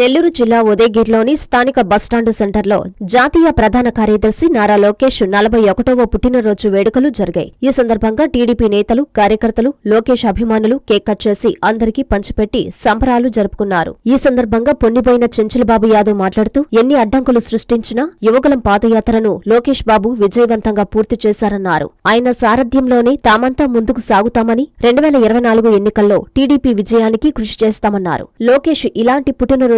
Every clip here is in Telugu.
నెల్లూరు జిల్లా ఉదయగిరిలోని స్థానిక బస్టాండు సెంటర్లో జాతీయ ప్రధాన కార్యదర్శి నారా లోకేష్ నలభై ఒకటవ పుట్టినరోజు వేడుకలు జరిగాయి. ఈ సందర్భంగా టీడీపీ నేతలు కార్యకర్తలు లోకేష్ అభిమానులు కేక్ కట్ చేసి అందరికీ పంచిపెట్టి సంబరాలు జరుపుకున్నారు. ఈ సందర్భంగా పొన్నిపోయిన చెంచులబాబు యాదవ్ మాట్లాడుతూ ఎన్ని అడ్డంకులు సృష్టించినా యువకులం పాదయాత్రను లోకేష్ బాబు విజయవంతంగా పూర్తి చేశారన్నారు. ఆయన సారథ్యంలోనే తామంతా ముందుకు సాగుతామని రెండు వేల ఇరవై నాలుగు ఎన్నికల్లో టీడీపీ విజయానికి కృషి చేస్తామన్నారు. లోకేష్ ఇలాంటి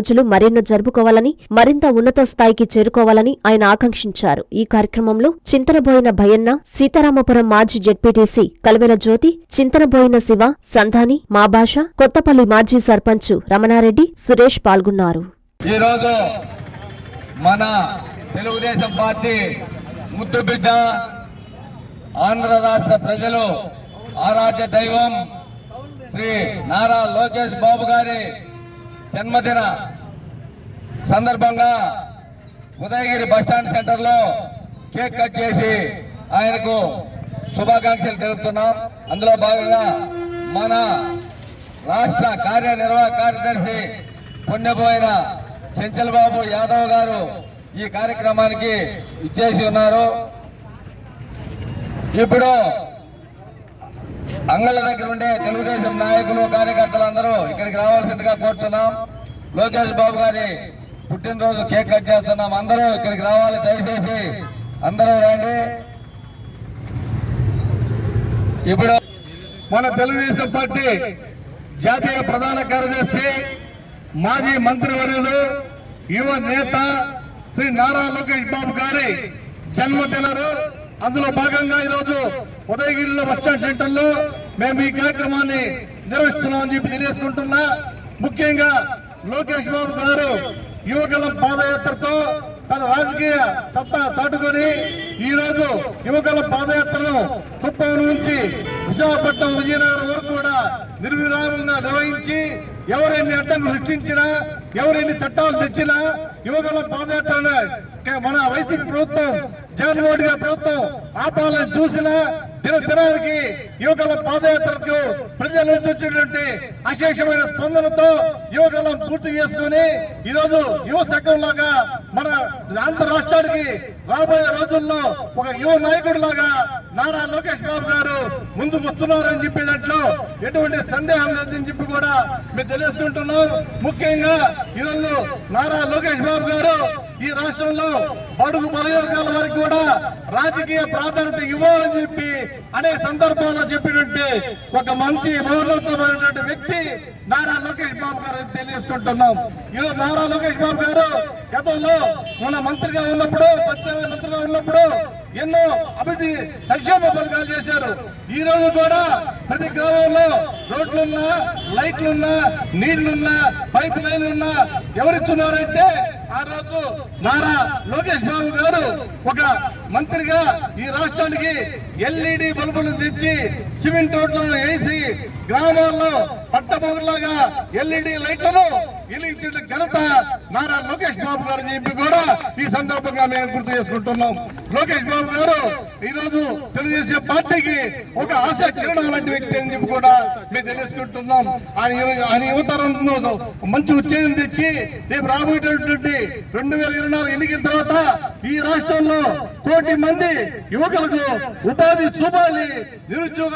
పుట్టినరోజులు మరెన్నో జరుపుకోవాలని మరింత ఉన్నత స్థాయికి చేరుకోవాలని ఆయన ఆకాంక్షించారు. ఈ కార్యక్రమంలో చింతనబోయిన భయన్న సీతారామపురం మాజీ జెడ్పీటీసీ కలవెల జ్యోతి చింతనబోయిన శివ సంధాని మాభాష కొత్తపల్లి మాజీ సర్పంచ్ రమణారెడ్డి సురేష్ పాల్గొన్నారు. ఈరోజు మన తెలుగుదేశం పార్టీ ముద్దు బిడ్డ ఆంధ్ర రాష్ట్ర ప్రజలు ఆరాధ్య దైవం శ్రీ నారా లోకేష్ బాబు గారి జన్మదిన సందర్భంగా ఉదయగిరి బస్టాండ్ సెంటర్లో కేక్ కట్ చేసి ఆయనకు శుభాకాంక్షలు తెలుపుతున్నాం. అందులో భాగంగా మన రాష్ట్ర కార్యనిర్వాహక కార్యదర్శి పుణ్యపోయిన చెంచల్ బాబు యాదవ్ గారు ఈ కార్యక్రమానికి ఇచ్చేసి ఉన్నారు. ఇప్పుడు అంగళ్ళ దగ్గర ఉండే తెలుగుదేశం నాయకులు కార్యకర్తలు అందరూ ఇక్కడికి రావాల్సిందిగా కోరుతున్నాం. లోకేష్ బాబు గారి పుట్టినరోజు కేక్ కట్ చేస్తున్నాం. అందరూ ఇక్కడికి రావాలి దయచేసి అందరూ రండి. ఇప్పుడు మన తెలుగుదేశం పార్టీ జాతీయ ప్రధాన కార్యదర్శి మాజీ మంత్రివర్యులు యువ నేత శ్రీ నారా లోకేష్ బాబు గారి జన్మదినారు అందులో భాగంగా ఈరోజు ఉదయగిరిలో బస్టాండ్ సెంటర్లో మేము ఈ కార్యక్రమాన్ని నిర్వహిస్తున్నామని చెప్పి తెలియజేసుకుంటున్నా. ముఖ్యంగా లోకేష్ బాబు గారు యువకుల పాదయాత్రతో తన రాజకీయ సత్తా చాటుకొని ఈ రోజు యువకుల పాదయాత్రను కుప్పం నుంచి విశాఖపట్నం విజయనగరం వరకు కూడా నిర్విరామంగా నిర్వహించి ఎవరెన్ని అడ్డంకులు సృష్టించినా ఎవరెన్ని చట్టాలు తెచ్చినా యువకుల పాదయాత్రను కే- మన వైసీపీ ప్రభుత్వం జగన్మోహన్ గారి ప్రభుత్వం ఆపాలని చూసినా దిన దినానికి యువకుల పాదయాత్రకు ప్రజల నుంచి వచ్చినటువంటి అశేషమైన స్పందనతో యువకులం పూర్తి చేసుకుని ఈరోజు యువ సంఘం లాగా మన ఆంధ్ర రాష్ట్రానికి రాబోయే రోజుల్లో ఒక యువ నాయకుడు లాగా నారా లోకేష్ బాబు గారు ముందుకు వస్తున్నారని చెప్పే దాంట్లో ఎటువంటి సందేహం లేదని చెప్పి కూడా మేము తెలుసుకుంటున్నాం ముఖ్యంగా ఈరోజు నారా లోకేష్ బాబు గారు ఈ రాష్ట్రంలో బడుగు బలవర్గాల వారికి కూడా రాజకీయ ప్రాధాన్యత ఇవ్వాలని చెప్పి అనే సందర్భంలో చెప్పినట్టు ఒక మంచి మౌనోత్తమైనటువంటి వ్యక్తి నారా లోకేష్ బాబు గారు అని తెలియజేసుకుంటున్నాం ఈరోజు నారా లోకేష్ బాబు గారు గతంలో మన మంత్రిగా ఉన్నప్పుడు పంచాయతీ మంత్రిగా ఉన్నప్పుడు ఎన్నో అభివృద్ధి సంక్షేమ పథకాలు చేశారు. ఈ రోజు కూడా ప్రతి గ్రామంలో రోడ్లున్నా లైట్లున్నా నీళ్ళున్నా పైప్ లైన్లున్నా ఎవరిస్తున్నారంటే ఆ రోజు నారా లోకేష్ బాబు గారు ఒక మంత్రిగా ఈ రాష్ట్రానికి ఎల్ఈడి బల్బులు తెచ్చి సిమెంట్ రోడ్లను వేసి గ్రామాల్లో పట్టబోగులాగా ఎల్ఈడి లైట్లను వెలిగించిన ఘనత నారా లోకేష్ బాబు గారు చెప్పి కూడా ఈ సందర్భంగా మేము గుర్తు చేసుకుంటున్నాం. లోకేష్ బాబు గారు ఈ రోజు తెలుగుదేశం పార్టీకి ఒక ఆశ కిరణం లాంటి వ్యక్తి అని చెప్పి కూడా మేము తెలుసుకుంటున్నాం. ఆయన ఆయన యువతరం మంచి ఉత్తేజం తెచ్చి రేపు రాబోయేటటువంటి రెండు వేల ఇరవై నాలుగు ఎన్నికల తర్వాత ఈ రాష్ట్రంలో కోటి మంది యువకులకు ఉపాధి చూపాలి నిరుద్యోగ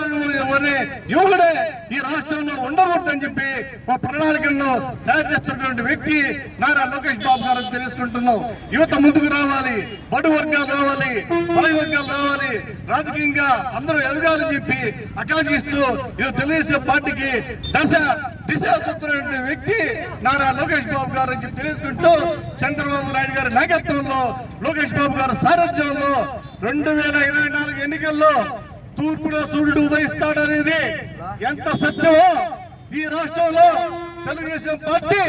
యువకుడే ఈ రాష్ట్రంలో ఉండకూడదని చెప్పి ఒక ప్రణాళికలను తయారు చేస్తున్నటువంటి వ్యక్తి నారా లోకేష్ బాబు గారు తెలుసుకుంటున్నాం. యువత ముందుకు రావాలి బడు వర్గాలు రావాలి బలై వర్గాలు రావాలి రాజకీయంగా అందరూ ఎదగాలని చెప్పి ఆకాంక్షిస్తూ ఇది తెలుగుదేశం పార్టీకి దశ దిశ వ్యక్తి నారా లోకేష్ బాబు గారు అని చెప్పి తెలుసుకుంటూ చంద్రబాబు నాయుడు గారి నాయకత్వంలో లోకేష్ బాబు గారి సారథ్యంలో రెండు వేల ఇరవై నాలుగు ఎన్నికల్లో తూర్పులో సూర్యుడు ఉదయిస్తాడనేది ఎంత సత్యమో ఈ రాష్ట్రంలో తెలుగుదేశం పార్టీ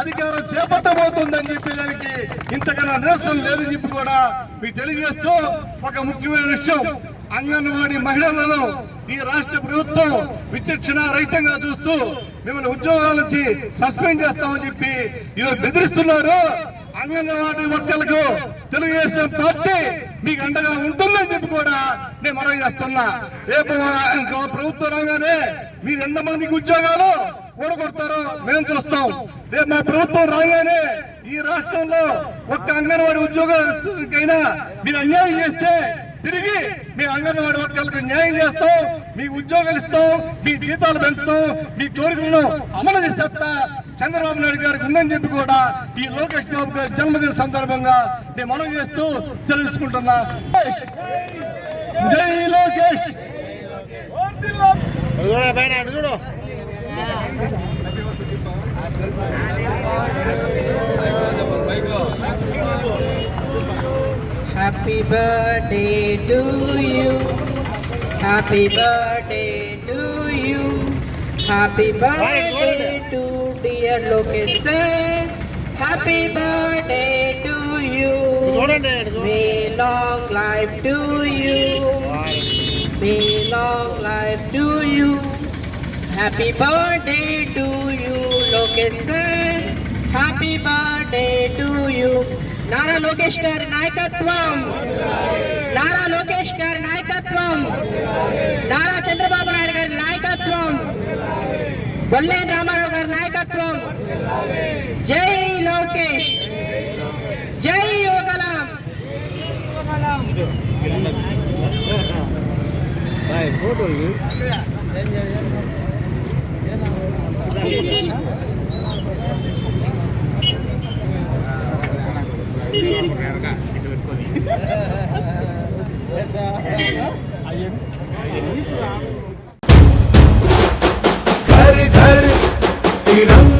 అధికారం చేపట్టబోతుందని చెప్పేదానికి ఇంతకన్నా నిరసన లేదని చెప్పి కూడా మీకు తెలియజేస్తూ ఒక ముఖ్యమైన విషయం. అంగన్వాడీ మహిళలను ఈ రాష్ట్ర ప్రభుత్వం విచక్షణ రహితంగా చూస్తూ మిమ్మల్ని ఉద్యోగాల నుంచి సస్పెండ్ చేస్తామని చెప్పి ఈరోజు బెదిరిస్తున్నారు. అంగన్వాడీ వర్గాలకు తెలుగుదేశం పార్టీ మీకు అండగా ఉంటుందని చెప్పి కూడా నేను మనవి చేస్తున్నా. రేపు ప్రభుత్వం రాగానే మీరు ఎంతమందికి ఉద్యోగాలు ఊడగొడతారో మేము చూస్తాం. రేపు మా ప్రభుత్వం రాగానే ఈ రాష్ట్రంలో ఒక్క అంగన్వాడీ ఉద్యోగాలకైనా మీరు అన్యాయం చేస్తే తిరిగి మీ అంగన్వాడీ వర్గాలకు న్యాయం చేస్తాం మీ ఉద్యోగాలు ఇస్తాం మీ జీతాలు పెంచుతాం మీ కోరికలను అమలు చేసేస్తా చంద్రబాబు నాయుడు గారికి ఉందని చెప్పి కూడా ఈ లోకేష్ బాబు గారి జన్మదిన సందర్భంగా నేను మనం చేస్తూ తెలుసుకుంటున్నా జై Lokesh! Happy birthday to you. Happy birthday to you. Happy birthday to dear Lokesh sir. Happy birthday to you. May long life to you. May long life to you. Happy birthday to you, Lokesh sir. Happy birthday to you. Nara Lokesh గారి నాయకత్వం. నారా లోకేష్ గారి నాయకత్వం. నారా చంద్రబాబు నాయుడు గారి నాయకత్వం. బొల్లేని రామారావు గారి నాయకత్వం. జై లోకేష్. జై యువకలాం. Medina.